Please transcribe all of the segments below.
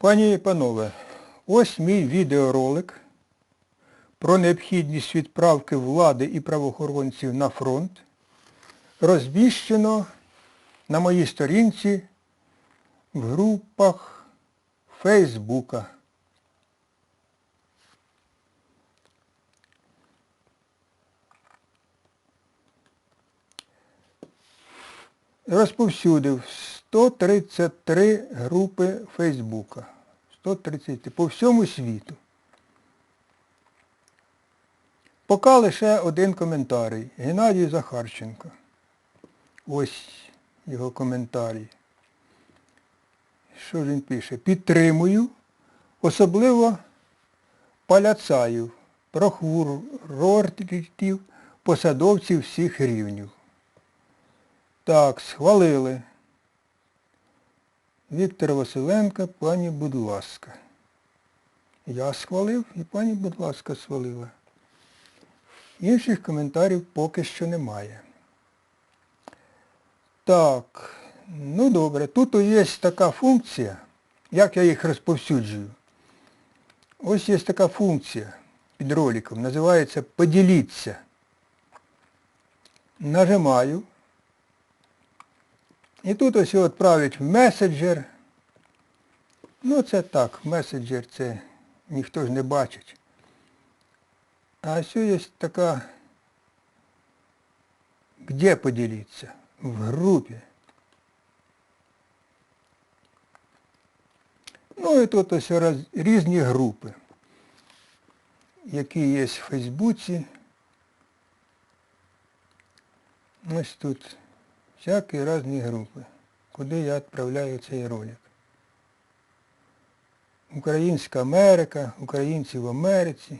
Пані і панове, ось мій відеоролик про необхідність відправки влади і правоохоронців на фронт розміщено на моїй сторінці в групах Фейсбука. Розповсюдив 133 групи Фейсбука. 130 по всьому світу. Поки лише один коментарій. Геннадій Захарченко. Ось його коментарій. Що він пише? Підтримую, особливо паляцаїв, прокурортів, посадовців всіх рівнів. Так, схвалили. Віктор Василенко, пані, будь ласка. Я схвалив і пані, будь ласка, свалила. Інших коментарів поки що немає. Так, ну добре, тут є така функція, як я їх розповсюджую. Ось є така функція під роликом, називається Поділіться. Нажимаю. І тут ось його відправить в меседжер. Ну це так, меседжер це ніхто ж не бачить. А ось є така, де поділитися? В групі. Ну і тут ось роз, різні групи, які є в Фейсбуці. Ось тут всякі різні групи, куди я відправляю цей ролик. Українська Америка, українці в Америці.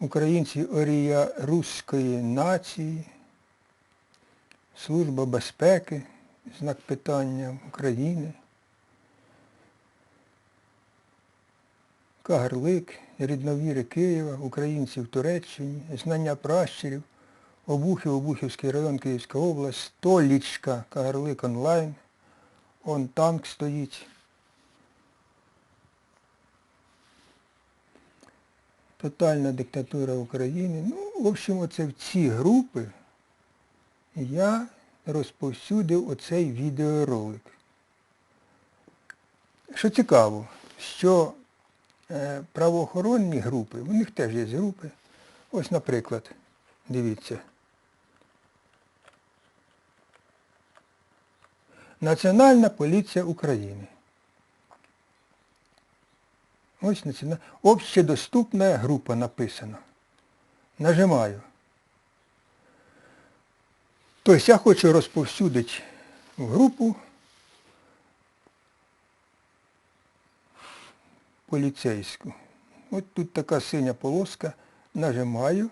Українці Орія Руської нації, Служба безпеки, знак питання України, Кагарлик, рідновіри Києва, українці в Туреччині, знання пращурів, Обухів, Обухівський район, Київська область, Столічка, Кагарлик онлайн, он танк стоїть. Тотальна диктатура України. Ну, в общем, оце в ці групи я розповсюдив оцей відеоролик. Що цікаво, що е, правоохоронні групи, у них теж є групи. Ось, наприклад, дивіться. Національна поліція України. Ось національна. Общедоступна група написано. Нажимаю. Тобто я хочу розповсюдити в групу поліцейську. Ось тут така синя полоска. Нажимаю.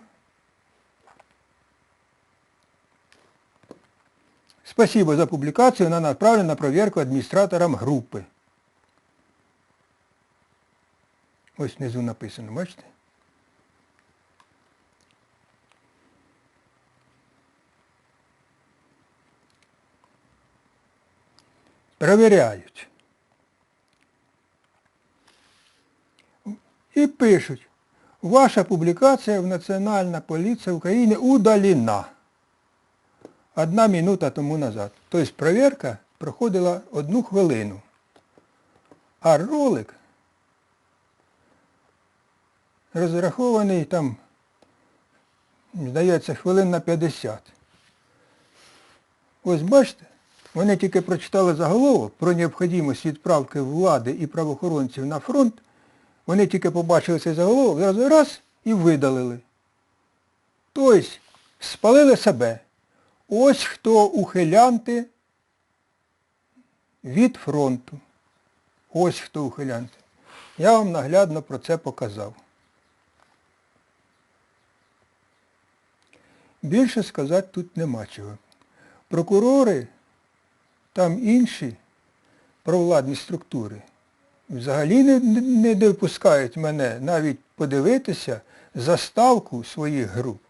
Спасибо за публикацию, она направлена на проверку адміністраторам групи. Ось внизу написано, бачите? Перевіряють. І пишуть, ваша публікація в Національна поліція України удалена. Одна минута тому назад. Тобто перевірка проходила одну хвилину. А ролик розрахований там, здається, хвилин на 50. Ось бачите, вони тільки прочитали заголовок про необхідність відправки влади і правоохоронців на фронт, вони тільки побачили цей заголовок, раз, раз і видалили. Тобто спалили себе. Ось хто ухилянти від фронту. Ось хто ухилянти. Я вам наглядно про це показав. Більше сказати тут нема чого. Прокурори, там інші провладні структури взагалі не, не допускають мене навіть подивитися заставку своїх груп.